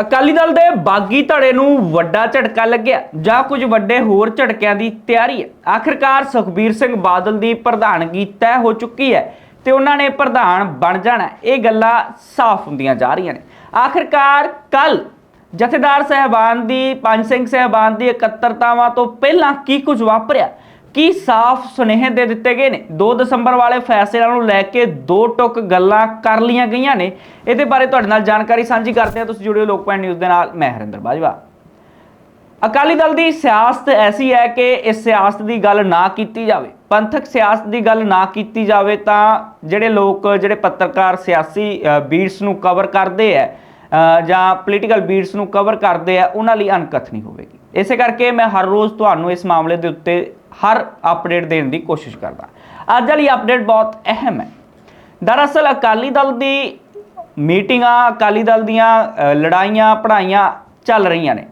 ਅਕਾਲੀ ਦਲ ਦੇ ਬਾਗੀ ਧੜੇ ਨੂੰ ਵੱਡਾ ਝਟਕਾ ਲੱਗਿਆ, ਜਾਂ ਕੁਝ ਵੱਡੇ ਹੋਰ ਝਟਕਿਆਂ ਦੀ ਤਿਆਰੀ ਹੈ। ਆਖਿਰਕਾਰ ਸੁਖਬੀਰ ਸਿੰਘ ਬਾਦਲ ਦੀ ਪ੍ਰਧਾਨਗੀ ਤੈਅ ਹੋ ਚੁੱਕੀ ਹੈ ਤੇ ਉਹਨਾਂ ਨੇ ਪ੍ਰਧਾਨ ਬਣ ਜਾਣਾ ਇਹ ਗੱਲਾਂ ਸਾਫ਼ ਹੁੰਦੀਆਂ ਜਾ ਰਹੀਆਂ ਨੇ। ਆਖਿਰਕਾਰ ਕੱਲ ਜਥੇਦਾਰ ਸਹਿਬਾਨ ਦੀ, ਪੰਜ ਸਿੰਘ ਸਹਿਬਾਨ ਦੀ ਇਕੱਤਰਤਾਵਾਂ ਤੋਂ ਪਹਿਲਾਂ ਕੀ ਕੁਝ ਵਾਪਰਿਆ? ਕੀ ਸਾਫ਼ ਸੁਨੇਹੇ ਦੇ ਦਿੱਤੇ ਗਏ ਨੇ? 2 ਦਸੰਬਰ ਵਾਲੇ ਫੈਸਲਿਆਂ ਨੂੰ ਲੈ ਕੇ ਦੋ ਟੁਕ ਗੱਲਾਂ ਕਰ ਲੀਆਂ ਗਈਆਂ ਨੇ। ਇਹਦੇ ਬਾਰੇ ਤੁਹਾਡੇ ਨਾਲ ਜਾਣਕਾਰੀ ਸਾਂਝੀ ਕਰਦੇ ਹਾਂ। ਤੁਸੀਂ ਜੁੜਿਓ ਲੋਕ ਨਿਊਜ਼ ਦੇ ਨਾਲ। ਮੈਂ ਹਰਿੰਦਰ ਬਾਜਵਾ। ਅਕਾਲੀ ਦਲ ਦੀ ਸਿਆਸਤ ਐਸੀ ਹੈ ਕਿ ਇਸ ਸਿਆਸਤ ਦੀ ਗੱਲ ਨਾ ਕੀਤੀ ਜਾਵੇ। ਪੰਥਕ ਸਿਆਸਤ ਦੀ ਗੱਲ ਨਾ ਕੀਤੀ ਜਾਵੇ ਤਾਂ ਜਿਹੜੇ ਲੋਕ, ਜਿਹੜੇ ਪੱਤਰਕਾਰ ਸਿਆਸੀ ਬੀਟਸ ਨੂੰ ਕਵਰ ਕਰਦੇ ਆ ਜਾਂ ਪੋਲੀਟੀਕਲ ਬੀਟਸ ਨੂੰ ਕਵਰ ਕਰਦੇ ਆ ਉਹਨਾਂ ਲਈ ਅਣਕਥ ਨਹੀਂ ਹੋਵੇਗੀ। ਇਸੇ ਕਰਕੇ ਮੈਂ ਹਰ ਰੋਜ਼ ਤੁਹਾਨੂੰ ਇਸ ਮਾਮਲੇ ਦੇ ਉੱਤੇ ਹਰ ਅਪਡੇਟ ਦੇਣ ਦੀ ਕੋਸ਼ਿਸ਼ ਕਰਦਾ। ਅੱਜ ਵਾਲੀ ਅਪਡੇਟ ਬਹੁਤ ਅਹਿਮ ਹੈ। ਦਰਅਸਲ ਅਕਾਲੀ ਦਲ ਦੀ ਮੀਟਿੰਗਾਂ, ਅਕਾਲੀ ਦਲ ਦੀਆਂ ਲੜਾਈਆਂ ਪੜਾਈਆਂ ਚੱਲ ਰਹੀਆਂ ਨੇ।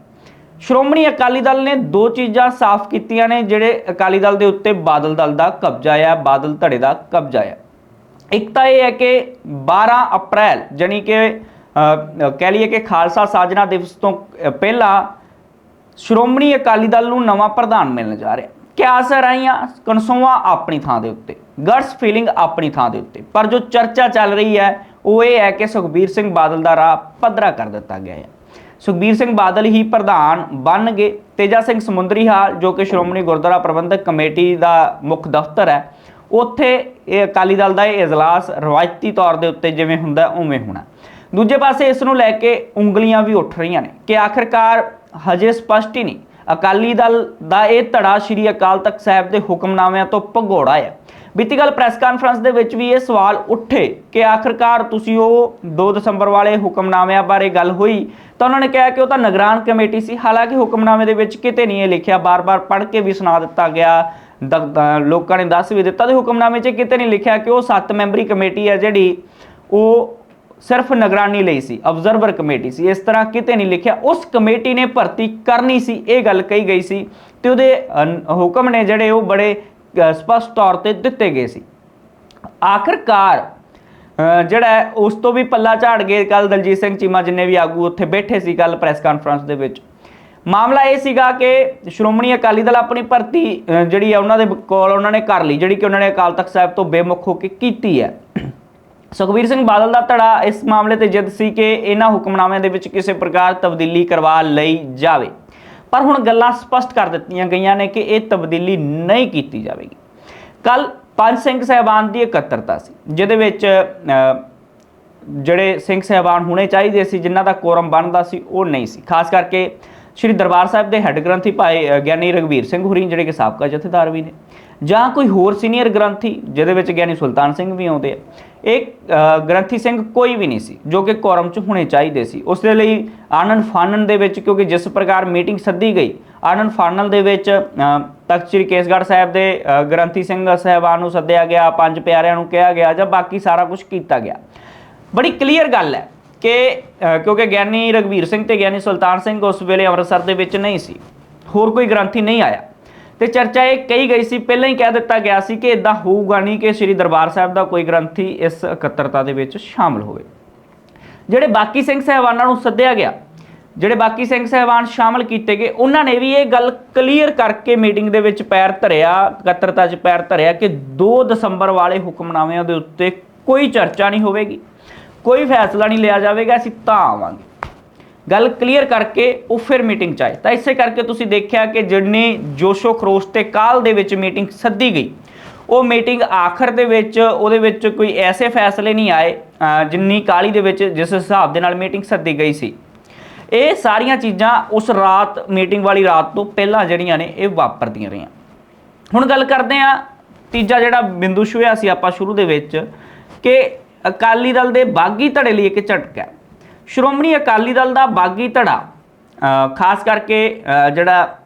ਸ਼੍ਰੋਮਣੀ ਅਕਾਲੀ ਦਲ ਨੇ ਦੋ ਚੀਜ਼ਾਂ ਸਾਫ਼ ਕੀਤੀਆਂ ਨੇ, ਜਿਹੜੇ ਅਕਾਲੀ ਦਲ ਦੇ ਉੱਤੇ ਬਾਦਲ ਦਲ ਦਾ ਕਬਜ਼ਾ ਹੈ ਬਾਦਲ ਧੜੇ ਦਾ ਕਬਜ਼ਾ ਹੈ ਇੱਕ ਤਾਂ ਇਹ ਹੈ ਕਿ 12 ਅਪ੍ਰੈਲ, ਜਾਣੀ ਕਿ ਕਹਿ ਲਈਏ ਕਿ ਖਾਲਸਾ ਸਾਜਨਾ ਦਿਵਸ ਤੋਂ ਪਹਿਲਾਂ ਸ਼੍ਰੋਮਣੀ ਅਕਾਲੀ ਦਲ ਨੂੰ ਨਵਾਂ ਪ੍ਰਧਾਨ ਮਿਲਣ ਜਾ ਰਿਹਾ। ਕਿਆਸ ਰਾਈਆਂ ਕਨਸੋਆਂ ਆਪਣੀ ਥਾਂ ਦੇ ਉੱਤੇ। ਗਟਸ ਫੀਲਿੰਗ ਆਪਣੀ ਥਾਂ ਦੇ ਉੱਤੇ। ਪਰ ਜੋ ਚਰਚਾ ਚੱਲ ਰਹੀ ਹੈ, ਉਹ ਇਹ ਹੈ ਕਿ ਸੁਖਬੀਰ ਸਿੰਘ ਬਾਦਲ ਦਾ ਰਾਹ ਪੱਧਰਾ ਕਰ ਦਿੱਤਾ ਗਿਆ ਹੈ। ਸੁਖਬੀਰ ਸਿੰਘ ਬਾਦਲ ਹੀ ਪ੍ਰਧਾਨ ਬਣਨਗੇ ਤੇਜਾ ਸਿੰਘ ਸਮੁੰਦਰੀ ਹਾਲ ਜੋ ਕਿ ਸ਼੍ਰੋਮਣੀ ਗੁਰਦੁਆਰਾ ਪ੍ਰਬੰਧਕ ਕਮੇਟੀ ਦਾ ਮੁੱਖ ਦਫ਼ਤਰ ਹੈ, ਉੱਥੇ ਇਹ ਅਕਾਲੀ ਦਲ ਦਾ ਇਹ ਇਜਲਾਸ ਰਵਾਇਤੀ ਤੌਰ ਦੇ ਉੱਤੇ ਜਿਵੇਂ ਹੁੰਦਾ, ਉਵੇਂ ਹੋਣਾ। ਦੂਜੇ ਪਾਸੇ ਇਸ ਨੂੰ ਲੈ ਕੇ ਉਂਗਲੀਆਂ ਵੀ ਉੱਠ ਰਹੀਆਂ ਨੇ ਕਿ ਆਖਿਰਕਾਰ ਹਜੇ ਸਪਸ਼ਟ ਹੀ ਨਹੀਂ ਅਕਾਲੀ ਦਲ ਦਾ ਇਹ ਧੜਾ ਸ਼੍ਰੀ ਅਕਾਲ ਤਖਤ ਸਾਹਿਬ ਦੇ ਹੁਕਮਨਾਮਿਆਂ ਤੋਂ ਭਗੌੜਾ ਹੈ। ਬੀਤੀ ਗੱਲ ਪ੍ਰੈਸ ਕਾਨਫਰੰਸ ਦੇ ਵਿੱਚ ਵੀ ਇਹ ਸਵਾਲ ਉੱਠੇ ਕਿ ਆਖਿਰਕਾਰ ਤੁਸੀਂ ਉਹ 2 ਦਸੰਬਰ ਵਾਲੇ ਹੁਕਮਨਾਮਿਆਂ ਬਾਰੇ ਗੱਲ ਹੋਈ ਤਾਂ ਉਹਨਾਂ ਨੇ ਕਿਹਾ ਕਿ ਉਹ ਤਾਂ ਨਿਗਰਾਨ ਕਮੇਟੀ ਸੀ। ਹਾਲਾਂਕਿ ਹੁਕਮਨਾਮੇ ਦੇ ਵਿੱਚ ਕਿਤੇ ਨਹੀਂ ਇਹ ਲਿਖਿਆ। ਬਾਰ-ਬਾਰ ਪੜ੍ਹ ਕੇ ਵੀ ਸੁਣਾ ਦਿੱਤਾ ਗਿਆ। ਦ- ਲੋਕਾਂ ਨੇ ਦੱਸ ਵੀ ਦਿੱਤਾ। ਤੇ ਹੁਕਮਨਾਮੇ 'ਚ ਕਿਤੇ ਨਹੀਂ ਲਿਖਿਆ ਕਿ ਉਹ 7 ਮੈਂਬਰੀ ਕਮੇਟੀ ਹੈ ਜਿਹੜੀ ਉਹ ਸਿਰਫ ਨਿਗਰਾਨੀ ਲਈ ਸੀ ਆਬਜ਼ਰਵਰ ਕਮੇਟੀ ਸੀ। ਇਸ ਤਰ੍ਹਾਂ ਕਿਤੇ ਨਹੀਂ ਲਿਖਿਆ ਉਸ ਕਮੇਟੀ ਨੇ ਭਰਤੀ ਕਰਨੀ ਸੀ ਇਹ ਗੱਲ ਕਹੀ ਗਈ ਸੀ ਤੇ ਉਹਦੇ ਹੁਕਮ ਨੇ ਜਿਹੜੇ ਉਹ ਬੜੇ ਅ, ਸਪਸ਼ਟ ਤੌਰ ਤੇ ਦਿੱਤੇ ਗਏ ਸੀ। ਆਖਰਕਾਰ ਜਿਹੜਾ ਉਸ ਤੋਂ ਵੀ ਪੱਲਾ ਝਾੜ ਗਏ ਕੱਲ ਦਲਜੀਤ ਸਿੰਘ ਚੀਮਾ ਜਿੰਨੇ ਵੀ ਆਗੂ ਉੱਥੇ ਬੈਠੇ ਸੀ ਕੱਲ ਪ੍ਰੈਸ ਕਾਨਫਰੰਸ ਦੇ ਵਿੱਚ। ਮਾਮਲਾ ਇਹ ਸੀਗਾ ਕਿ ਸ਼੍ਰੋਮਣੀ ਅਕਾਲੀ ਦਲ ਆਪਣੀ ਭਰਤੀ ਜਿਹੜੀ ਆ ਉਹਨਾਂ ਦੇ ਕੋਲ ਉਹਨਾਂ ਨੇ ਕਰ ਲਈ ਜਿਹੜੀ ਕਿ ਉਹਨਾਂ ਨੇ ਅਕਾਲ ਤਖਤ ਸਾਹਿਬ ਤੋਂ ਬੇਮੁਖ ਹੋ ਕੇ ਕੀਤੀ ਹੈ। ਸੁਖਬੀਰ ਸਿੰਘ ਬਾਦਲ ਦਾ ਧੜਾ ਇਸ ਮਾਮਲੇ ਤੇ ਜਿੱਦ ਸੀ ਕਿ ਇਹਨਾਂ ਹੁਕਮਨਾਮਿਆਂ ਦੇ ਵਿੱਚ ਕਿਸੇ ਪ੍ਰਕਾਰ ਤਬਦੀਲੀ ਕਰਵਾ ਲਈ ਜਾਵੇ। ਪਰ ਹੁਣ ਗੱਲਾਂ ਸਪਸ਼ਟ ਕਰ ਦਿੱਤੀਆਂ ਗਈਆਂ ਨੇ ਕਿ ਇਹ ਤਬਦੀਲੀ ਨਹੀਂ ਕੀਤੀ ਜਾਵੇਗੀ। ਕੱਲ ਪੰਜ ਸਿੰਘ ਸਹਿਬਾਨ ਦੀ ਇਕੱਤਰਤਾ ਸੀ, ਜਿਹਦੇ ਵਿੱਚ ਜਿਹੜੇ ਸਿੰਘ ਸਹਿਬਾਨ ਹੋਣੇ ਚਾਹੀਦੇ ਸੀ, ਜਿਨ੍ਹਾਂ ਦਾ ਕੋਰਮ ਬਣਦਾ ਸੀ, ਉਹ ਨਹੀਂ ਸੀ। ਖਾਸ ਕਰਕੇ ਸ੍ਰੀ ਦਰਬਾਰ ਸਾਹਿਬ ਦੇ ਹੈੱਡ ਗ੍ਰੰਥੀ ਭਾਈ ਗਿਆਨੀ ਰਗਵੀਰ ਸਿੰਘ ਹੁਰੀ, ਜਿਹੜੇ ਕਿ ਸਾਬਕਾ ਜਥੇਦਾਰ ਵੀ ਨੇ। ਜਾਂ ਕੋਈ ਹੋਰ ਸੀਨੀਅਰ ਗ੍ਰੰਥੀ, ਜਿਹਦੇ ਵਿੱਚ ਗਿਆਨੀ ਸੁਲਤਾਨ ਸਿੰਘ ਵੀ ਆਉਂਦੇ ਆ। ਇਹ ਗ੍ਰੰਥੀ ਸਿੰਘ ਕੋਈ ਵੀ ਨਹੀਂ ਸੀ, ਜੋ ਕਿ ਕੋਰਮ 'ਚ ਹੋਣੇ ਚਾਹੀਦੇ ਸੀ। ਉਸ ਦੇ ਲਈ ਆਨੰਦ ਫਾਨਨ ਦੇ ਵਿੱਚ, ਕਿਉਂਕਿ ਜਿਸ ਪ੍ਰਕਾਰ ਮੀਟਿੰਗ ਸੱਦੀ ਗਈ, ਆਨੰਦ ਫਾਨਨ ਦੇ ਵਿੱਚ ਤਖਤ ਸ੍ਰੀ ਕੇਸਗੜ੍ਹ ਸਾਹਿਬ ਦੇ ਗ੍ਰੰਥੀ ਸਿੰਘ ਸਾਹਿਬਾਨ ਨੂੰ ਸੱਦਿਆ ਗਿਆ, ਪੰਜ ਪਿਆਰਿਆਂ ਨੂੰ ਕਿਹਾ ਗਿਆ, ਜਾਂ ਬਾਕੀ ਸਾਰਾ ਕੁਝ ਕੀਤਾ ਗਿਆ। ਬੜੀ ਕਲੀਅਰ ਗੱਲ ਹੈ ਕਿ ਕਿਉਂਕਿ ਗਿਆਨੀ ਰਗਵੀਰ ਸਿੰਘ ਤੇ ਗਿਆਨੀ ਸੁਲਤਾਨ ਸਿੰਘ ਉਸ ਵੇਲੇ ਅੰਮ੍ਰਿਤਸਰ ਦੇ ਵਿੱਚ ਨਹੀਂ ਸੀ। ਹੋਰ ਕੋਈ ਗ੍ਰੰਥੀ ਨਹੀਂ ਆਇਆ। ਤੇ ਚਰਚਾ ਇਹ ਕਹੀ ਗਈ ਸੀ, ਪਹਿਲਾਂ ਹੀ ਕਹਿ ਦਿੱਤਾ ਗਿਆ ਸੀ ਕਿ ਇਦਾਂ ਹੋਊਗਾ ਨਹੀਂ ਕਿ ਸ੍ਰੀ ਦਰਬਾਰ ਸਾਹਿਬ ਦਾ ਕੋਈ ਗ੍ਰੰਥੀ ਇਸ ਇਕੱਤਰਤਾ ਦੇ ਵਿੱਚ ਸ਼ਾਮਲ ਹੋਵੇ। ਜਿਹੜੇ ਬਾਕੀ ਸਿੰਘ ਸਹਿਬਾਨਾਂ ਨੂੰ ਸੱਦਿਆ ਗਿਆ, ਜਿਹੜੇ ਬਾਕੀ ਸਿੰਘ ਸਹਿਬਾਨ ਸ਼ਾਮਲ ਕੀਤੇ ਗਏ, ਉਹਨਾਂ ਨੇ ਵੀ ਇਹ ਗੱਲ ਕਲੀਅਰ ਕਰਕੇ ਮੀਟਿੰਗ ਦੇ ਵਿੱਚ ਪੈਰ ਧਰਿਆ, ਇਕੱਤਰਤਾ 'ਚ ਪੈਰ ਧਰਿਆ ਕਿ 2 ਦਸੰਬਰ ਵਾਲੇ ਹੁਕਮਨਾਮਿਆਂ ਦੇ ਉੱਤੇ ਕੋਈ ਚਰਚਾ ਨਹੀਂ ਹੋਵੇਗੀ। ਕੋਈ ਫੈਸਲਾ ਨਹੀਂ ਲਿਆ ਜਾਵੇਗਾ, ਅਸੀਂ ਤਾਂ ਆਵਾਂਗੇ। ਗੱਲ ਕਲੀਅਰ ਕਰਕੇ ਉਹ ਫਿਰ ਮੀਟਿੰਗ ਚ ਆਏ। ਤਾਂ ਇਸੇ ਕਰਕੇ ਤੁਸੀਂ ਦੇਖਿਆ ਕਿ ਜਿੰਨੀ ਜੋਸ਼ੋ ਖਰੋਸ਼ ਤੇ ਕਾਲ ਦੇ ਵਿੱਚ ਮੀਟਿੰਗ ਸੱਦੀ ਗਈ। ਉਹ ਮੀਟਿੰਗ ਆਖਰ ਦੇ ਵਿੱਚ, ਉਹਦੇ ਵਿੱਚ ਕੋਈ ਐਸੇ ਫੈਸਲੇ ਨਹੀਂ ਆਏ ਜਿੰਨੀ ਕਾਲੀ ਦੇ ਵਿੱਚ ਜਿਸ ਹਿਸਾਬ ਦੇ ਨਾਲ ਮੀਟਿੰਗ ਸੱਦੀ ਗਈ ਸੀ। ਇਹ ਸਾਰੀਆਂ ਚੀਜ਼ਾਂ ਉਸ ਰਾਤ ਮੀਟਿੰਗ ਵਾਲੀ ਰਾਤ ਤੋਂ ਪਹਿਲਾਂ ਜਿਹੜੀਆਂ ਨੇ, ਇਹ ਵਾਪਰਦੀਆਂ ਰਹੀਆਂ। ਹੁਣ ਗੱਲ ਕਰਦੇ ਆ ਤੀਜਾ ਜਿਹੜਾ ਬਿੰਦੂ ਛੂਹਿਆ ਸੀ ਆਪਾਂ ਸ਼ੁਰੂ ਦੇ ਵਿੱਚ, ਕਿ ਅਕਾਲੀ ਦਲ ਦੇ ਬਾਗੀ ਧੜੇ ਲਈ ਇੱਕ ਝਟਕਾ ਹੈ। ਸ਼੍ਰੋਮਣੀ ਅਕਾਲੀ ਦਲ ਦਾ ਬਾਗੀ ਧੜਾ ਖਾਸ ਕਰਕੇ ਜਿਹੜਾ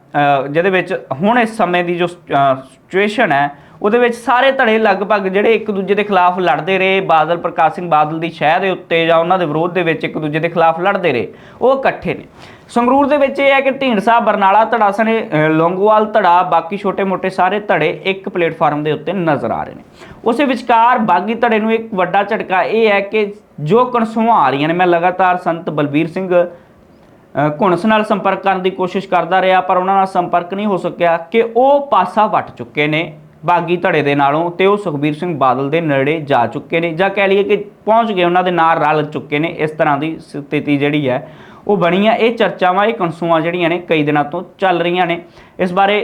ਜਿਹਦੇ ਵਿੱਚ ਹੁਣ ਇਸ ਸਮੇਂ ਦੀ ਜੋ ਸਿਚੁਏਸ਼ਨ ਹੈ ਉਹਦੇ ਵਿੱਚ ਸਾਰੇ ਧੜੇ ਲਗਭਗ ਜਿਹੜੇ ਇੱਕ ਦੂਜੇ ਦੇ ਖਿਲਾਫ ਲੜਦੇ ਰਹੇ ਬਾਦਲ ਪ੍ਰਕਾਸ਼ ਸਿੰਘ ਬਾਦਲ ਦੀ ਸ਼ਹਿ ਦੇ ਉੱਤੇ ਜਾਂ ਉਹਨਾਂ ਦੇ ਵਿਰੋਧ ਦੇ ਵਿੱਚ ਇੱਕ ਦੂਜੇ ਦੇ ਖਿਲਾਫ ਲੜਦੇ ਰਹੇ ਉਹ ਇਕੱਠੇ ਨੇ। ਸੰਗਰੂਰ ਦੇ ਵਿੱਚ ਇਹ ਹੈ ਕਿ ਢੀਂਡਸਾ ਬਰਨਾਲਾ ਧੜਾ ਸਣੇ ਅ, ਲੌਂਗੋਵਾਲ ਧੜਾ ਬਾਕੀ ਛੋਟੇ-ਮੋਟੇ ਸਾਰੇ ਧੜੇ ਇੱਕ ਪਲੇਟਫਾਰਮ ਦੇ ਉੱਤੇ ਨਜ਼ਰ ਆ ਰਹੇ ਨੇ। ਉਸੇ ਵਿਚਕਾਰ ਬਾਗੀ ਧੜੇ ਨੂੰ ਇੱਕ ਵੱਡਾ ਝਟਕਾ ਇਹ ਹੈ ਕਿ ਜੋ ਕਨਸੂਆਂ ਆ ਰਹੀਆਂ ਨੇ ਮੈਂ ਲਗਾਤਾਰ ਸੰਤ ਬਲਬੀਰ ਸਿੰਘ ਅ, ਘੁਣਸ ਨਾਲ ਸੰਪਰਕ ਕਰਨ ਦੀ ਕੋਸ਼ਿਸ਼ ਕਰਦਾ ਰਿਹਾ ਪਰ ਉਹਨਾਂ ਨਾਲ ਸੰਪਰਕ ਨਹੀਂ ਹੋ ਸਕਿਆ ਕਿ ਉਹ ਪਾਸਾ ਵੱਟ ਚੁੱਕੇ ਨੇ। ਬਾਗੀ ਧੜੇ ਦੇ ਨਾਲੋਂ ਤੇ ਉਹ ਸੁਖਬੀਰ ਸਿੰਘ ਬਾਦਲ ਦੇ ਨੇੜੇ ਜਾ ਚੁੱਕੇ ਨੇ ਜਾਂ ਕਹਿ ਲਈਏ ਕਿ ਪਹੁੰਚ ਗਏ, ਉਹਨਾਂ ਦੇ ਨਾਲ ਰਲ ਚੁੱਕੇ ਨੇ, ਇਸ ਤਰ੍ਹਾਂ ਦੀ ਸਥਿਤੀ ਜਿਹੜੀ ਹੈ, ਉਹ ਬਣੀ ਆ ਇਹ ਚਰਚਾਵਾਂ, ਇਹ ਕਨਸੂਆਂ ਜਿਹੜੀਆਂ ਨੇ, ਕਈ ਦਿਨਾਂ ਤੋਂ ਚੱਲ ਰਹੀਆਂ ਨੇ। ਇਸ ਬਾਰੇ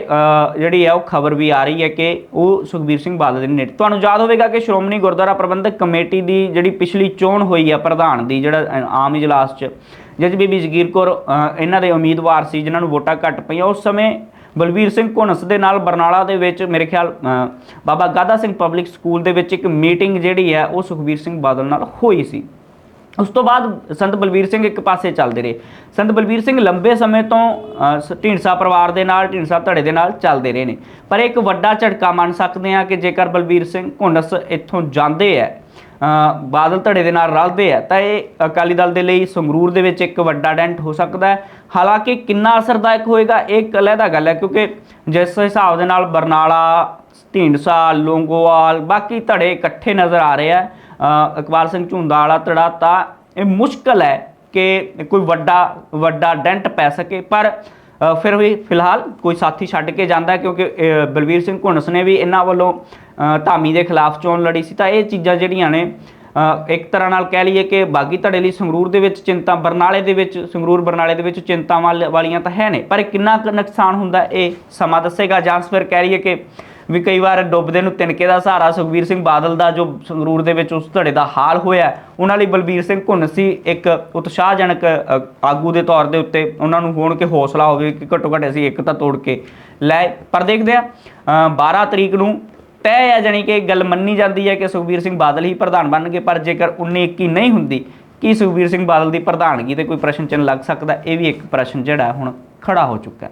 ਜਿਹੜੀ ਹੈ, ਉਹ ਖਬਰ ਵੀ ਆ ਰਹੀ ਹੈ ਕਿ ਉਹ ਸੁਖਬੀਰ ਸਿੰਘ ਬਾਦਲ ਦੇ ਨੇੜੇ। ਤੁਹਾਨੂੰ ਯਾਦ ਹੋਵੇਗਾ ਕਿ ਸ਼੍ਰੋਮਣੀ ਗੁਰਦੁਆਰਾ ਪ੍ਰਬੰਧਕ ਕਮੇਟੀ ਦੀ ਜਿਹੜੀ ਪਿਛਲੀ ਚੋਣ ਹੋਈ ਹੈ, ਪ੍ਰਧਾਨ ਦੀ, ਜਿਹੜਾ ਆਮ ਇਜਲਾਸ 'ਚ ਜੱਜ ਬੀਬੀ ਜਗੀਰ ਕੌਰ ਇਹਨਾਂ ਦੇ ਉਮੀਦਵਾਰ ਸੀ, ਜਿਨ੍ਹਾਂ ਨੂੰ ਵੋਟਾਂ ਘੱਟ ਪਈਆਂ, ਉਸ ਸਮੇਂ ਬਲਵੀਰ ਸਿੰਘ ਘੁਣਸ ਦੇ ਨਾਲ ਬਰਨਾਲਾ ਦੇ ਵਿੱਚ ਮੇਰੇ ਖਿਆਲ ਬਾਬਾ ਗਾਦਾ ਸਿੰਘ ਪਬਲਿਕ ਸਕੂਲ ਦੇ ਵਿੱਚ ਇੱਕ ਮੀਟਿੰਗ ਜਿਹੜੀ ਹੈ, ਉਹ ਸੁਖਬੀਰ ਸਿੰਘ ਬਾਦਲ ਨਾਲ ਹੋਈ ਸੀ। ਉਸ ਤੋਂ ਬਾਅਦ ਸੰਤ ਬਲਬੀਰ ਸਿੰਘ ਇੱਕ ਪਾਸੇ ਚੱਲਦੇ ਰਹੇ। ਸੰਤ ਬਲਬੀਰ ਸਿੰਘ ਲੰਬੇ ਸਮੇਂ ਤੋਂ ਢੀਂਡਸਾ ਪਰਿਵਾਰ ਦੇ ਨਾਲ, ਢੀਂਡਸਾ ਧੜੇ ਦੇ ਨਾਲ ਚੱਲਦੇ ਰਹੇ ਨੇ। ਪਰ ਇੱਕ ਵੱਡਾ ਝਟਕਾ ਮੰਨ ਸਕਦੇ ਆ ਕਿ ਜੇਕਰ ਬਲਬੀਰ ਸਿੰਘ ਘੁੰਡਸ ਇੱਥੋਂ ਜਾਂਦੇ ਆ ਬਾਦਲ ਧੜੇ ਦੇ ਨਾਲ ਰਲਦੇ ਆ, ਤਾਂ ਇਹ ਅਕਾਲੀ ਦਲ ਦੇ ਲਈ ਸੰਗਰੂਰ ਦੇ ਵਿੱਚ ਇੱਕ ਵੱਡਾ ਡੈਂਟ ਹੋ ਸਕਦਾ ਹੈ। ਹਾਲਾਂਕਿ ਕਿੰਨਾ ਅਸਰਦਾਇਕ ਹੋਏਗਾ, ਇਹ ਇੱਕ ਅਲੱਗਾ ਗੱਲ ਹੈ, ਕਿਉਂਕਿ ਜਿਸ ਹਿਸਾਬ ਦੇ ਨਾਲ ਬਰਨਾਲਾ, ਢੀਂਡਸਾ, ਲੋਂਗੋਵਾਲ, ਬਾਕੀ ਧੜੇ ਇਕੱਠੇ ਨਜ਼ਰ ਆ ਰਹੇ ਆ ਇਕਬਾਲ ਸਿੰਘ ਝੁੰਦਾ ਵਾਲਾ ਧੜਾ, ਤਾਂ ਇਹ ਮੁਸ਼ਕਲ ਹੈ ਕਿ ਕੋਈ ਵੱਡਾ ਵੱਡਾ ਡੈਂਟ ਪੈ ਸਕੇ। ਪਰ ਫਿਰ ਵੀ ਫਿਲਹਾਲ ਕੋਈ ਸਾਥੀ ਛੱਡ ਕੇ ਜਾਂਦਾ ਕਿਉਂਕਿ ਅ, ਬਲਵੀਰ ਸਿੰਘ ਘੁੰਨਸ ਨੇ ਵੀ ਇਹਨਾਂ ਵੱਲੋਂ ਧਾਮੀ ਦੇ ਖਿਲਾਫ ਚੋਣ ਲੜੀ ਸੀ। ਤਾਂ ਇਹ ਚੀਜ਼ਾਂ ਜਿਹੜੀਆਂ ਨੇ ਇੱਕ ਤਰ੍ਹਾਂ ਨਾਲ ਕਹਿ ਲਈਏ ਕਿ ਬਾਗੀ ਧੜੇ ਲਈ ਸੰਗਰੂਰ ਦੇ ਵਿੱਚ ਚਿੰਤਾ ਬਰਨਾਲੇ ਦੇ ਵਿੱਚ ਸੰਗਰੂਰ ਬਰਨਾਲੇ ਦੇ ਵਿੱਚ ਚਿੰਤਾਵਾਂ ਲ- ਵਾਲੀਆਂ ਤਾਂ ਹੈ ਨੇ ਪਰ ਕਿੰਨਾ ਕੁ ਨੁਕਸਾਨ ਹੁੰਦਾ ਇਹ ਸਮਾਂ ਦੱਸੇਗਾ ਜਾਂ ਫਿਰ ਕਹਿ ਲਈਏ ਕਿ ਵੀ ਕਈ ਵਾਰ ਡੁੱਬਦੇ ਨੂੰ ਤਿਨਕੇ ਦਾ ਸਹਾਰਾ ਸੁਖਬੀਰ ਸਿੰਘ ਬਾਦਲ ਦਾ ਜੋ ਸੰਗਰੂਰ ਦੇ ਵਿੱਚ ਉਸ ਧੜੇ ਦਾ ਹਾਲ ਹੋਇਆ ਉਹਨਾਂ ਲਈ ਬਲਬੀਰ ਸਿੰਘ ਘੁੰਨਸੀ ਇੱਕ ਉਤਸ਼ਾਹਜਨਕ ਆਗੂ ਦੇ ਤੌਰ ਦੇ ਉੱਤੇ ਉਹਨਾਂ ਨੂੰ ਹੋਣ ਕੇ ਹੌਸਲਾ ਹੋਵੇ ਕਿ ਘੱਟੋ ਘੱਟ ਅਸੀਂ ਇੱਕ ਤਾਂ ਤੋੜ ਕੇ ਲੈ, ਪਰ ਦੇਖਦੇ ਆ 12 ਤਰੀਕ ਨੂੰ ਤੈਅ ਹੈ ਜਾਣੀ ਕਿ ਗੱਲ ਮੰਨੀ ਜਾਂਦੀ ਹੈ ਕਿ ਸੁਖਬੀਰ ਸਿੰਘ ਬਾਦਲ ਹੀ ਪ੍ਰਧਾਨ ਬਣਨਗੇ, ਪਰ ਜੇਕਰ 19 21 ਨਹੀਂ ਹੁੰਦੀ, ਕੀ ਸੁਖਬੀਰ ਸਿੰਘ ਬਾਦਲ ਦੀ ਪ੍ਰਧਾਨਗੀ ਤੇ ਕੋਈ ਪ੍ਰਸ਼ਨ ਚਿੰਨ੍ਹ ਲੱਗ ਸਕਦਾ? ਇਹ ਵੀ ਇੱਕ ਪ੍ਰਸ਼ਨ ਜਿਹੜਾ ਹੁਣ ਖੜਾ ਹੋ ਚੁੱਕਾ ਹੈ।